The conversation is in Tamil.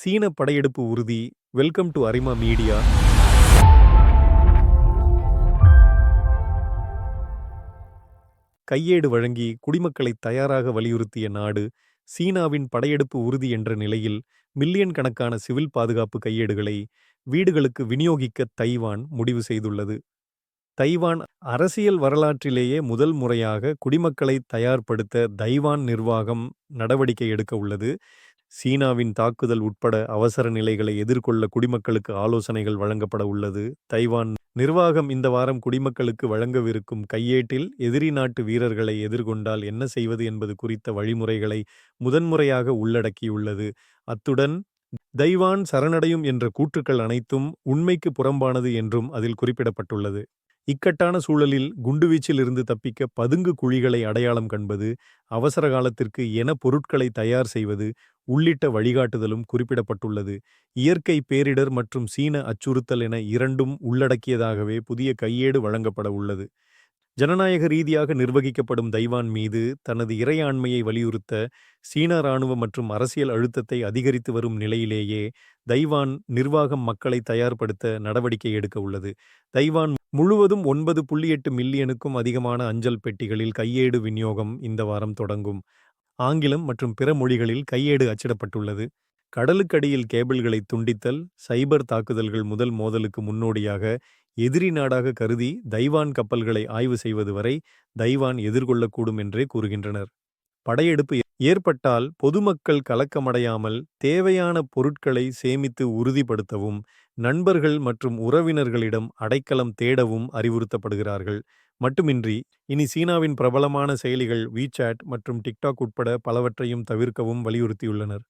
சீன படையெடுப்பு உறுதி. வெல்கம் டு அரிமா மீடியா கையேடு வழங்கி குடிமக்களை தயாராக வலியுறுத்திய நாடு சீனாவின் படையெடுப்பு உறுதி என்ற நிலையில் மில்லியன் கணக்கான சிவில் பாதுகாப்பு கையேடுகளை வீடுகளுக்கு விநியோகிக்க தைவான் முடிவு செய்துள்ளது. தைவான் அரசியல் வரலாற்றிலேயே முதல் முறையாக குடிமக்களை தயார்படுத்த தைவான் நிர்வாகம் நடவடிக்கை எடுக்க உள்ளது. சீனாவின் தாக்குதல் உட்பட அவசர நிலைகளை எதிர்கொள்ள குடிமக்களுக்கு ஆலோசனைகள் வழங்கப்பட உள்ளது. தைவான் நிர்வாகம் இந்த வாரம் குடிமக்களுக்கு வழங்கவிருக்கும் கையேட்டில் எதிரி நாட்டு வீரர்களை எதிர்கொண்டால் என்ன செய்வது என்பது குறித்த வழிமுறைகளை முதன்முறையாக உள்ளடக்கியுள்ளது. அத்துடன் தைவான் சரணடையும் என்ற கூற்றுக்கள் அனைத்தும் உண்மைக்கு புறம்பானது என்றும் அதில் குறிப்பிடப்பட்டுள்ளது. இக்கட்டான சூழலில் குண்டுவீச்சிலிருந்து தப்பிக்க பதுங்கு குழிகளை அடையாளம் கண்பது அவசர காலத்திற்கு என பொருட்களை தயார் செய்வது உள்ளிட்ட வழிகாட்டுதலும் குறிப்பிடப்பட்டுள்ளது. இயற்கை பேரிடர் மற்றும் சீன அச்சுறுத்தல் என இரண்டும் உள்ளடக்கியதாகவே புதிய கையேடு வழங்கப்பட உள்ளது. ஜனநாயக ரீதியாக நிர்வகிக்கப்படும் தைவான் மீது தனது இறையாண்மையை வலியுறுத்த சீன இராணுவ மற்றும் அரசியல் அழுத்தத்தை அதிகரித்து வரும் நிலையிலேயே தைவான் நிர்வாகம் மக்களை தயார்படுத்த நடவடிக்கை எடுக்க உள்ளது. தைவான் முழுவதும் ஒன்பது புள்ளி எட்டு மில்லியனுக்கும் அதிகமான அஞ்சல் பெட்டிகளில் கையேடு விநியோகம் இந்த வாரம் தொடங்கும். ஆங்கிலம் மற்றும் பிற மொழிகளில் கையேடு அச்சிடப்பட்டுள்ளது. கடலுக்கடியில் கேபிள்களை துண்டித்தல் சைபர் தாக்குதல்கள் முதல் மோதலுக்கு முன்னோடியாக எதிரி நாடாக கருதி தைவான் கப்பல்களை ஆய்வு செய்வது வரை தைவான் எதிர்கொள்ளக்கூடும் என்றே கூறுகின்றனர். படையெடுப்பு ஏற்பட்டால் பொதுமக்கள் கலக்கமடையாமல் தேவையான பொருட்களை சேமித்து உறுதிப்படுத்தவும் நண்பர்கள் மற்றும் உறவினர்களிடம் அடைக்கலம் தேடவும் அறிவுறுத்தப்படுகிறார்கள். மட்டுமின்றி இனி சீனாவின் பிரபலமான செயலிகள் வீசாட் மற்றும் டிக்டாக் உட்பட பலவற்றையும் தவிர்க்கவும் வலியுறுத்தியுள்ளனர்.